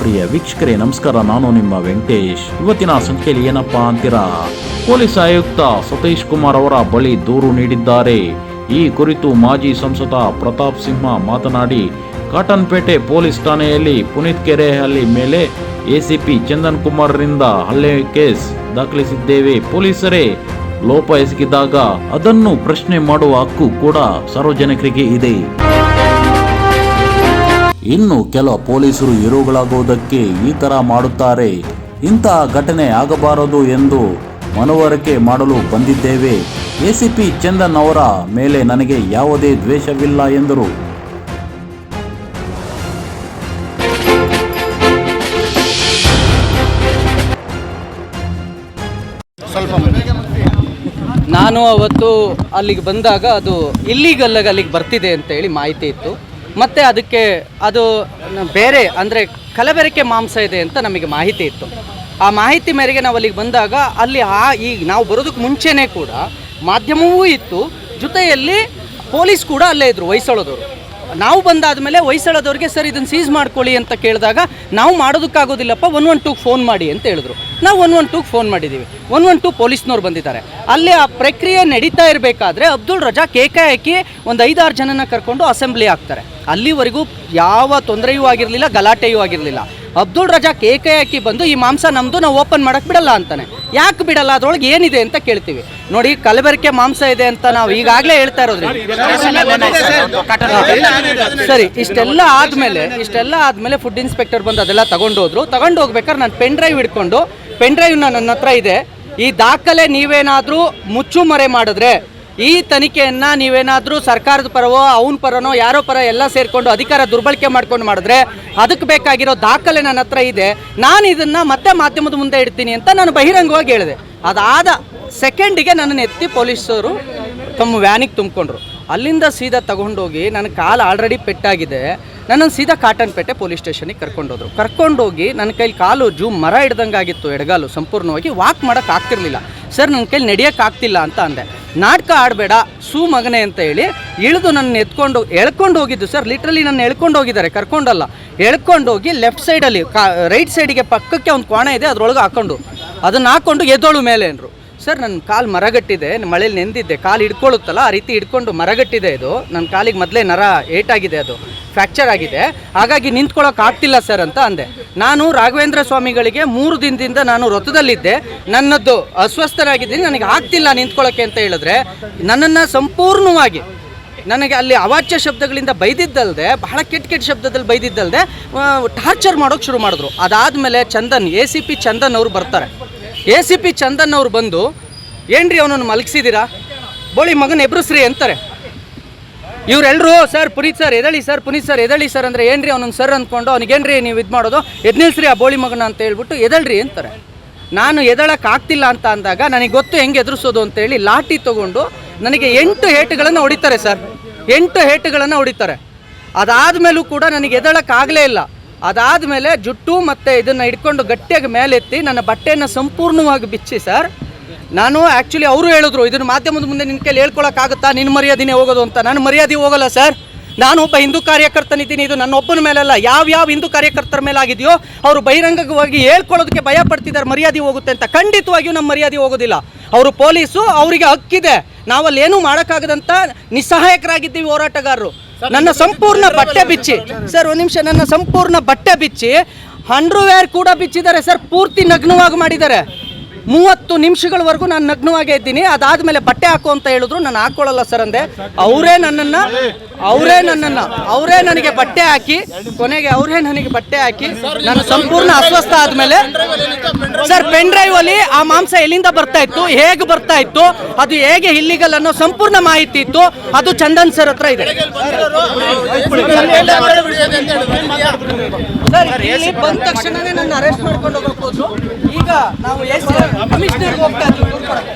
ಪ್ರಿಯ ವೀಕ್ಷಕರೇ, ನಮಸ್ಕಾರ. ನಾನು ನಿಮ್ಮ ವೆಂಕಟೇಶ್. ಇವತ್ತಿನ ಸಂಖ್ಯೆಯಲ್ಲಿ ಏನಪ್ಪಾ ಅಂತೀರಾ? ಪೊಲೀಸ್ ಆಯುಕ್ತ ಸತೀಶ್ ಕುಮಾರ್ ಅವರ ಬಳಿ ದೂರು ನೀಡಿದ್ದಾರೆ. ಈ ಕುರಿತು ಮಾಜಿ ಸಂಸದ ಪ್ರತಾಪ್ ಸಿಂಹ ಮಾತನಾಡಿ, ಕಾಟನ್ಪೇಟೆ ಪೊಲೀಸ್ ಠಾಣೆಯಲ್ಲಿ ಪುನೀತ್ ಕೆರೆಹಳ್ಳಿ ಮೇಲೆ ಎಸಿಪಿ ಚಂದನ್ ಕುಮಾರ್ರಿಂದ ಹಲ್ಲೆ ಕೇಸ್ ದಾಖಲಿಸಿದ್ದೇವೆ. ಪೊಲೀಸರೇ, ಲೋಪ ಎಸಗಿದಾಗ ಅದನ್ನು ಪ್ರಶ್ನೆ ಮಾಡುವ ಹಕ್ಕು ಕೂಡ ಸಾರ್ವಜನಿಕರಿಗೆ ಇದೆ. ಇನ್ನು ಕೆಲ ಪೊಲೀಸರು ಹೀರೋಗಳಾಗುವುದಕ್ಕೆ ಈ ತರ ಮಾಡುತ್ತಾರೆ. ಇಂತಹ ಘಟನೆ ಆಗಬಾರದು ಎಂದು ಮನವರಿಕೆ ಮಾಡಲು ಬಂದಿದ್ದೇವೆ. ಎಸಿಪಿ ಚಂದನ್ ಅವರ ಮೇಲೆ ನನಗೆ ಯಾವುದೇ ದ್ವೇಷವಿಲ್ಲ ಎಂದರು. ನಾನು ಅವತ್ತು ಅಲ್ಲಿಗೆ ಬಂದಾಗ ಅದು ಇಲ್ಲಿಗಲ್ಲಾಗ ಅಲ್ಲಿಗೆ ಬರ್ತಿದೆ ಅಂತೇಳಿ ಮಾಹಿತಿ ಇತ್ತು. ಮತ್ತು ಅದಕ್ಕೆ ಅದು ಬೇರೆ, ಅಂದರೆ ಕಲಬೆರಕೆ ಮಾಂಸ ಇದೆ ಅಂತ ನಮಗೆ ಮಾಹಿತಿ ಇತ್ತು. ಆ ಮಾಹಿತಿ ಮೇರೆಗೆ ನಾವು ಅಲ್ಲಿಗೆ ಬಂದಾಗ ಅಲ್ಲಿ ಆ ಈಗ ನಾವು ಬರೋದಕ್ಕೆ ಮುಂಚೆನೇ ಕೂಡ ಮಾಧ್ಯಮವೂ ಇತ್ತು. ಜೊತೆಯಲ್ಲಿ ಪೊಲೀಸ್ ಕೂಡ ಅಲ್ಲೇ ಇದ್ದರು ಹೊಯ್ಸಳದವರು. ನಾವು ಬಂದಾದ ಮೇಲೆ ಹೊಯ್ಸಳದವ್ರಿಗೆ, ಸರ್, ಇದನ್ನು ಸೀಸ್ ಮಾಡ್ಕೊಳ್ಳಿ ಅಂತ ಕೇಳಿದಾಗ, ನಾವು ಮಾಡೋದಕ್ಕಾಗೋದಿಲ್ಲಪ್ಪ ಒನ್ ಒನ್ ಟೂಗೆ ಫೋನ್ ಮಾಡಿ ಅಂತ ಹೇಳಿದ್ರು. ನಾವು ಒನ್ ಒನ್ ಟೂಗೆ ಫೋನ್ ಮಾಡಿದ್ದೀವಿ ಒನ್ ಒನ್ ಟೂ ಪೊಲೀಸ್ನವ್ರು ಬಂದಿದ್ದಾರೆ. ಅಲ್ಲಿ ಆ ಪ್ರಕ್ರಿಯೆ ನಡೀತಾ ಇರಬೇಕಾದ್ರೆ ಅಬ್ದುಲ್ ರಜಾ ಕೇಕೆ ಹಾಕಿ ಒಂದು ಐದಾರು ಜನನ ಕರ್ಕೊಂಡು ಅಸೆಂಬ್ಲಿ ಆಗ್ತಾರೆ ಅಲ್ಲಿವರೆಗೂ ಯಾವ ತೊಂದರೆಯೂ ಆಗಿರಲಿಲ್ಲ, ಗಲಾಟೆಯೂ ಆಗಿರಲಿಲ್ಲ. ಅಬ್ದುಲ್ ರಜಾ ಕೇಕೆ ಹಾಕಿ ಬಂದು ಈ ಮಾಂಸ ನಮ್ಮದು ನಾವು ಓಪನ್ ಮಾಡೋಕ್ಕೆ ಬಿಡಲ್ಲ ಅಂತಾನೆ. ಯಾಕೆ ಬಿಡಲ್ಲ? ಅದರೊಳಗೆ ಏನಿದೆ ಅಂತ ಕೇಳ್ತೀವಿ. ನೋಡಿ ಕಲಬೆರಕೆ ಮಾಂಸ ಇದೆ ಅಂತ ನಾವು ಈಗಾಗಲೇ ಹೇಳ್ತಾ ಇರೋದ್ರಿ. ಸರಿ ಇಷ್ಟೆಲ್ಲ ಆದಮೇಲೆ ಇಷ್ಟೆಲ್ಲ ಆದಮೇಲೆ ಫುಡ್ ಇನ್ಸ್ಪೆಕ್ಟರ್ ಬಂದು ಅದೆಲ್ಲ ತಗೊಂಡು ಹೋದ್ರು. ತಗೊಂಡು ಹೋಗ್ಬೇಕಾದ್ರೆ ನಾನು ಪೆನ್ ಡ್ರೈವ್ ಹಿಡ್ಕೊಂಡು ಪೆನ್ ಡ್ರೈವ್ನ ನನ್ನ ಹತ್ರ ಇದೆ. ಈ ದಾಖಲೆ ನೀವೇನಾದರೂ ಮುಚ್ಚುಮರೆ ಮಾಡಿದ್ರೆ ಈ ತನಿಖೆಯನ್ನು ನೀವೇನಾದರೂ ಸರ್ಕಾರದ ಪರವೋ, ಅವನ ಪರನೋ, ಯಾರೋ ಪರ ಎಲ್ಲ ಸೇರಿಕೊಂಡು ಅಧಿಕಾರ ದುರ್ಬಳಕೆ ಮಾಡ್ಕೊಂಡು ಮಾಡಿದ್ರೆ ಅದಕ್ಕೆ ಬೇಕಾಗಿರೋ ದಾಖಲೆ ನನ್ನ ಹತ್ರ ಇದೆ. ನಾನು ಇದನ್ನು ಮತ್ತೆ ಮಾಧ್ಯಮದ ಮುಂದೆ ಇಡ್ತೀನಿ ಅಂತ ನಾನು ಬಹಿರಂಗವಾಗಿ ಹೇಳಿದೆ. ಅದಾದ ಸೆಕೆಂಡಿಗೆ ನನ್ನನ್ನು ಎತ್ತಿ ಪೊಲೀಸರು ತಮ್ಮ ವ್ಯಾನಿಗೆ ತುಂಬಿಕೊಂಡ್ರು. ಅಲ್ಲಿಂದ ಸೀದಾ ತಗೊಂಡೋಗಿ ನನ್ನ ಕಾಲು ಆಲ್ರೆಡಿ ಪೆಟ್ಟಾಗಿದೆ. ನನ್ನನ್ನು ಸೀದಾ ಕಾಟನ್ಪೇಟೆ ಪೊಲೀಸ್ ಸ್ಟೇಷನಿಗೆ ಕರ್ಕೊಂಡೋದ್ರು. ಕರ್ಕೊಂಡೋಗಿ ನನ್ನ ಕೈಲಿ ಕಾಲು ಜೂ ಮರ ಹಿಡ್ದಂಗೆ ಆಗಿತ್ತು ಎಡಗಾಲು, ಸಂಪೂರ್ಣವಾಗಿ ವಾಕ್ ಮಾಡೋಕ್ಕಾಗ್ತಿರ್ಲಿಲ್ಲ ಸರ್, ನನ್ನ ಕೈಲಿ ನಡೆಯೋಕ್ಕಾಗ್ತಿಲ್ಲ ಅಂತ ಅಂದೆ. ನಾಟಕ ಆಡಬೇಡ, ಸೂ ಮಗನೆ ಅಂತ ಹೇಳಿ ಇಳಿದು ನನ್ನ ಎತ್ಕೊಂಡು, ಎಳ್ಕೊಂಡು ಹೋಗಿದ್ದು ಸರ್ ಲಿಟ್ರಲಿ ನನ್ನ ಎಳ್ಕೊಂಡು ಹೋಗಿದ್ದಾರೆ, ಕರ್ಕೊಂಡಲ್ಲ. ಎಳ್ಕೊಂಡು ಹೋಗಿ ಲೆಫ್ಟ್ ಸೈಡಲ್ಲಿ ಕಾ ರೈಟ್ ಸೈಡಿಗೆ ಪಕ್ಕಕ್ಕೆ ಒಂದು ಕೋಣ ಇದೆ, ಅದರೊಳಗೆ ಹಾಕೊಂಡು. ಅದನ್ನು ಹಾಕ್ಕೊಂಡು ಎದ್ದೋಳು ಮೇಲೆ ಅಂದರು. ಸರ್ ನನ್ನ ಕಾಲು ಮರಗಟ್ಟಿದೆ ಮಳೇಲಿ ನೆಂದಿದ್ದೆ, ಕಾಲು ಹಿಡ್ಕೊಳ್ಳುತ್ತಲ್ಲ ಆ ರೀತಿ ಹಿಡ್ಕೊಂಡು ಮರಗಟ್ಟಿದೆ ಇದು. ನನ್ನ ಕಾಲಿಗೆ ಮೊದಲೇ ನರ ಏಟಾಗಿದೆ ಅದು, ಫ್ರ್ಯಾಕ್ಚರ್ ಆಗಿದೆ. ಹಾಗಾಗಿ ನಿಂತ್ಕೊಳ್ಳೋಕೆ ಆಗ್ತಿಲ್ಲ ಸರ್ ಅಂತ ಅಂದೆ. ನಾನು ರಾಘವೇಂದ್ರ ಸ್ವಾಮಿಗಳಿಗೆ ಮೂರು ದಿನದಿಂದ ನಾನು ವ್ರತದಲ್ಲಿದ್ದೆ ನನ್ನದ್ದು ಅಸ್ವಸ್ಥರಾಗಿದ್ದೀನಿ, ನನಗೆ ಆಗ್ತಿಲ್ಲ ನಿಂತ್ಕೊಳ್ಳೋಕೆ ಅಂತ ಹೇಳಿದ್ರೆ, ನನ್ನನ್ನು ಸಂಪೂರ್ಣವಾಗಿ, ನನಗೆ ಅಲ್ಲಿ ಅವಾಚ್ಯ ಶಬ್ದಗಳಿಂದ ಬೈದಿದ್ದಲ್ಲದೆ ಬಹಳ ಕೆಟ್ಟ ಕೆಟ್ಟ ಶಬ್ದದಲ್ಲಿ ಬೈದಿದ್ದಲ್ಲದೆ ಟಾರ್ಚರ್ ಮಾಡೋಕೆ ಶುರು ಮಾಡಿದ್ರು. ಅದಾದಮೇಲೆ Chandan, A C P Chandan ಅವರು ಬರ್ತಾರೆ. ಎ ಸಿ ಪಿ ಚಂದನ್ ಅವ್ರು ಬಂದು, ಏನ್ರಿ ಅವನನ್ನು ಮಲಗಿಸಿದ್ದೀರಾ ಬೋಳಿ ಮಗನ ಎಬ್ರಿಸ್ರಿ ಅಂತಾರೆ. ಇವರೆಲ್ಲರೂ ಸರ್, ಪುನೀತ್ ಸರ್, ಎದಳಿ ಸರ್, ಪುನೀತ್ ಸರ್, ಎದಳಿ ಸರ್ ಅಂದರೆ ಏನ್ರಿ ಅವನೊಂದು ಸರ್ ಅಂದ್ಕೊಂಡು ಅವನಿಗೇನ್ರಿ ನೀವು ಇದು ಮಾಡೋದು? ಎದ್ ನಿಲ್ಸ್ರಿ ಆ ಬೋಳಿ ಮಗನ ಅಂತ ಹೇಳ್ಬಿಟ್ಟು ಎದಳ್ರಿ ಅಂತಾರೆ. ನಾನು ಎದಳಕ್ಕೆ ಆಗ್ತಿಲ್ಲ ಅಂತ ಅಂದಾಗ ನನಗೆ ಗೊತ್ತು ಹೆಂಗೆ ಎದುರಿಸೋದು ಅಂತೇಳಿ ಲಾಠಿ ತಗೊಂಡು ನನಗೆ ಎಂಟು ಹೇಟುಗಳನ್ನು ಹೊಡಿತಾರೆ, ಸರ್. ಎಂಟು ಹೇಟುಗಳನ್ನು ಹೊಡಿತಾರೆ. ಅದಾದಮೇಲೂ ಕೂಡ ನನಗೆ ಎದಳಕ್ಕಾಗಲೇ ಇಲ್ಲ. ಅದಾದಮೇಲೆ ಜುಟ್ಟು ಮತ್ತು ಇದನ್ನು ಹಿಡ್ಕೊಂಡು ಗಟ್ಟಿಯಾಗಿ ಮೇಲೆತ್ತಿ ನನ್ನ ಬಟ್ಟೆಯನ್ನು ಸಂಪೂರ್ಣವಾಗಿ ಬಿಚ್ಚಿ, ಸರ್. ನಾನು ಆ್ಯಕ್ಚುಲಿ ಅವರು ಹೇಳಿದ್ರು, ಇದನ್ನ ಮಾಧ್ಯಮದ ಮುಂದೆ ನಿನ್ನ ಕೈಲಿ ಹೇಳ್ಕೊಳಕ್ಕಾಗುತ್ತಾ? ನಿನ್ನ ಮರ್ಯಾದಿನೇ ಹೋಗೋದು ಅಂತ. ನಾನು ಮರ್ಯಾದೆ ಹೋಗಲ್ಲ, ಸರ್. ನಾನು ಒಬ್ಬ ಹಿಂದೂ ಕಾರ್ಯಕರ್ತನಿದ್ದೀನಿ ಇದು ನನ್ನ ಒಬ್ಬನ ಅಲ್ಲ ಯಾವ ಯಾವ ಹಿಂದೂ ಕಾರ್ಯಕರ್ತರ ಮೇಲೆ ಆಗಿದೆಯೋ ಅವರು ಬಹಿರಂಗವಾಗಿ ಹೇಳ್ಕೊಳ್ಳೋದಕ್ಕೆ ಭಯ ಪಡ್ತಿದ್ದಾರೆ, ಮರ್ಯಾದೆ ಹೋಗುತ್ತೆ ಅಂತ. ಖಂಡಿತವಾಗಿಯೂ ನಮ್ಮ ಮರ್ಯಾದೆ ಹೋಗೋದಿಲ್ಲ. ಅವರು ಪೊಲೀಸು, ಅವರಿಗೆ ಹಕ್ಕಿದೆ. ನಾವಲ್ಲಿ ಏನೂ ಮಾಡೋಕ್ಕಾಗದಂತ ನಿಸ್ಸಹಾಯಕರಾಗಿದ್ದೀವಿ ಹೋರಾಟಗಾರರು. ನನ್ನ ಸಂಪೂರ್ಣ ಬಟ್ಟೆ ಬಿಚ್ಚಿ, ಸರ್ ಒಂದು ನಿಮಿಷ, ನನ್ನ ಸಂಪೂರ್ಣ ಬಟ್ಟೆ ಬಿಚ್ಚಿ ಅಂಡರ್ವೇರ್ ಕೂಡ ಬಿಚ್ಚಿದ್ದಾರೆ, ಸರ್, ಪೂರ್ತಿ ನಗ್ನವಾಗಿ ಮಾಡಿದ್ದಾರೆ. ಮೂವತ್ತು ನಿಮಿಷಗಳವರೆಗೂ ನಾನು ನಗ್ನವಾಗೇ ಇದ್ದೀನಿ. ಅದಾದ್ಮೇಲೆ ಬಟ್ಟೆ ಹಾಕು ಅಂತ ಹೇಳಿದ್ರು. ನಾನು ಹಾಕೊಳ್ಳಲ್ಲ ಸರ್ ಅಂದೆ. ಅವರೇ ನನ್ನನ್ನು ಅವರೇ ನನ್ನನ್ನು, ಅವರೇ ನನಗೆ ಬಟ್ಟೆ ಹಾಕಿ, ಕೊನೆಗೆ ಅವರೇ ನನಗೆ ಬಟ್ಟೆ ಹಾಕಿ ನಾನು ಸಂಪೂರ್ಣ ಅಸ್ವಸ್ಥ ಆದಮೇಲೆ ಸರ್ ಪೆನ್ ಡ್ರೈವ್ ಅಲ್ಲಿ ಆ ಮಾಂಸ ಎಲ್ಲಿಂದ ಬರ್ತಾ ಇತ್ತು, ಹೇಗೆ ಬರ್ತಾ ಇತ್ತು, ಅದು ಹೇಗೆ ಇಲ್ಲಿಗಲ್ ಅನ್ನೋ ಸಂಪೂರ್ಣ ಮಾಹಿತಿ ಇತ್ತು. ಅದು ಚಂದನ್ ಸರ್ ಹತ್ರ ಇದೆ. ಸರ್ ಬಂದ ತಕ್ಷಣವೇ ನನ್ನ ಅರೆಸ್ಟ್ ಮಾಡ್ಕೊಂಡು ಹೋಗಬಹುದು ಈಗ ನಾವು ಕಮಿಷನರ್ಗೆ ಹೋಗ್ತಾ ಇದ್ದೀವಿ ದೂರು ಕೊಡಕ್ಕೆ.